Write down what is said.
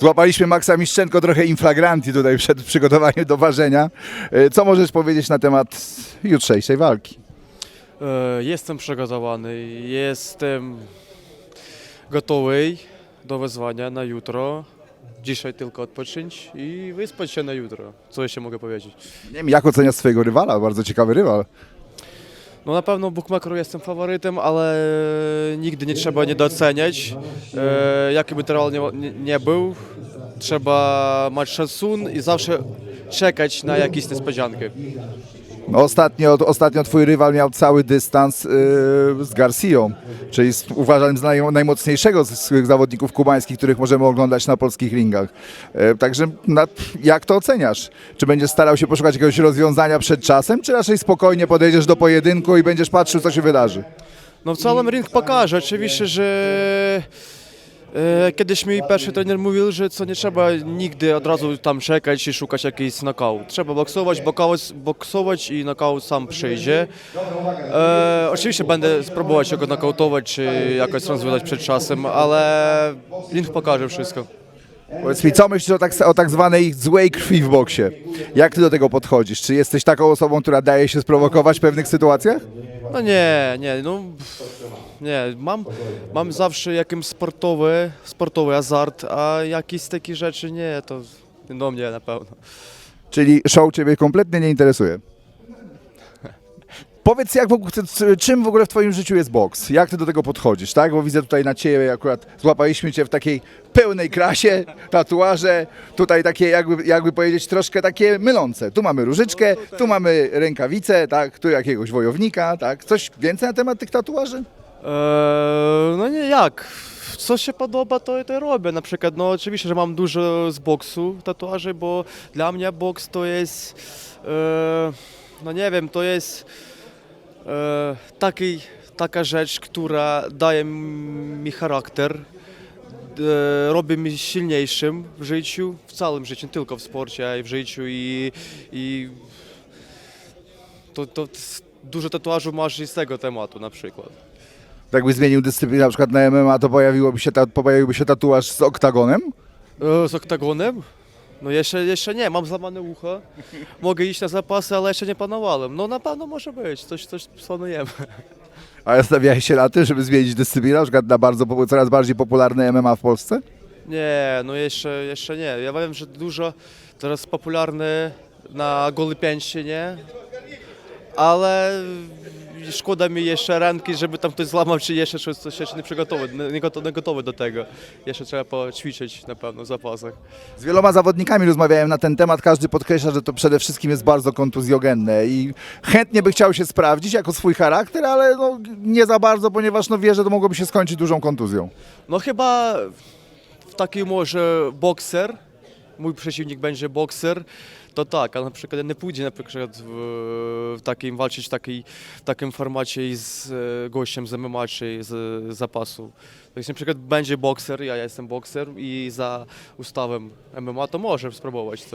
Złapaliśmy Maxa Miszczenko trochę inflagranti tutaj przed przygotowaniem do ważenia. E, Co możesz powiedzieć na temat jutrzejszej walki? E, Jestem przygotowany, jestem gotowy do wyzwania na jutro. Dzisiaj tylko odpocząć i wyspać się na jutro. Co jeszcze mogę powiedzieć? Nie wiem, jak oceniasz swojego rywala? Bardzo ciekawy rywal. No na pewno Bookmaker jestem faworytem, ale nigdy nie trzeba niedoceniać. E, jaki by nie, nie, nie był, trzeba mieć szacun i zawsze czekać na jakieś niespodzianki. Ostatnio, ostatnio twój rywal miał cały dystans yy, z Garcją, czyli z, uważam za naj, najmocniejszego z, zawodników kubańskich, których możemy oglądać na polskich ringach. E, także na, jak to oceniasz? Czy będziesz starał się poszukać jakiegoś rozwiązania przed czasem, czy raczej spokojnie podejdziesz do pojedynku i będziesz patrzył, co się wydarzy? No w całym ring pokaże. Oczywiście, że kiedyś mi pierwszy trener mówił, że co nie trzeba nigdy od razu tam czekać i szukać jakiejś knockout. Trzeba boksować, boksować, boksować i knockout sam przyjdzie. E, oczywiście będę spróbować go knockoutować czy jakoś rozwiązać przed czasem, ale ring pokaże wszystko. Powiedz mi, co myślisz o tak, o tak zwanej złej krwi w boksie? Jak ty do tego podchodzisz? Czy jesteś taką osobą, która daje się sprowokować w pewnych sytuacjach? No nie, nie, no nie, mam, mam zawsze jakimś sportowy, sportowy azart, a jakieś takie rzeczy nie, to do mnie na pewno. Czyli show ciebie kompletnie nie interesuje. Powiedz, jak w ogóle, c- czym w ogóle w twoim życiu jest boks? Jak ty do tego podchodzisz, tak? Bo widzę tutaj na ciebie akurat złapaliśmy cię w takiej pełnej krasie, tatuaże, tutaj takie jakby, jakby powiedzieć troszkę takie mylące. Tu mamy różyczkę, tu mamy rękawice, tak? Tu jakiegoś wojownika, tak? Coś więcej na temat tych tatuaży? Eee, no nie, jak? Co się podoba, to, to robię. Na przykład, no oczywiście, że mam dużo z boksu tatuaży, bo dla mnie boks to jest, e, no nie wiem, to jest taki, taka rzecz, która daje mi charakter, e, robi mnie silniejszym w życiu, w całym życiu, nie tylko w sporcie, a i w życiu i, i to, to dużo tatuażu masz i z tego tematu na przykład. Jakbyś zmienił dyscyplinę na przykład na MMA, to pojawiłoby się, ta, pojawiłby się tatuaż z oktagonem? E, Z oktagonem? No jeszcze, jeszcze nie, mam złamane ucho. Mogę iść na zapasy, ale jeszcze nie planowałem. No na pewno może być, coś, coś planujemy. A nastawiałeś się na tym, żeby zmienić dyscyplinę, na przykład na bardzo, popu- coraz bardziej popularne MMA w Polsce? Nie, no jeszcze, jeszcze nie. Ja wiem, że dużo teraz popularne na goły pięści, nie? Ale szkoda mi jeszcze ręki, żeby tam ktoś złamał, czy jeszcze coś, coś jeszcze nie przygotowy, nie gotowy, nie gotowy do tego. Jeszcze trzeba poćwiczyć na pewno w zapasach. Z wieloma zawodnikami rozmawiałem na ten temat, każdy podkreśla, że to przede wszystkim jest bardzo kontuzjogenne i chętnie by chciał się sprawdzić jako swój charakter, ale no, nie za bardzo, ponieważ no, wie, że to mogłoby się skończyć dużą kontuzją. No chyba w takim może bokser, mój przeciwnik będzie bokser, to tak, ale na przykład nie pójdzie na przykład w, w takim walczyć w, takiej, w takim formacie z e, gościem z MMA czy z zapasu. Jeśli na przykład będzie bokser, ja jestem bokser i za ustawem MMA, to może spróbować coś.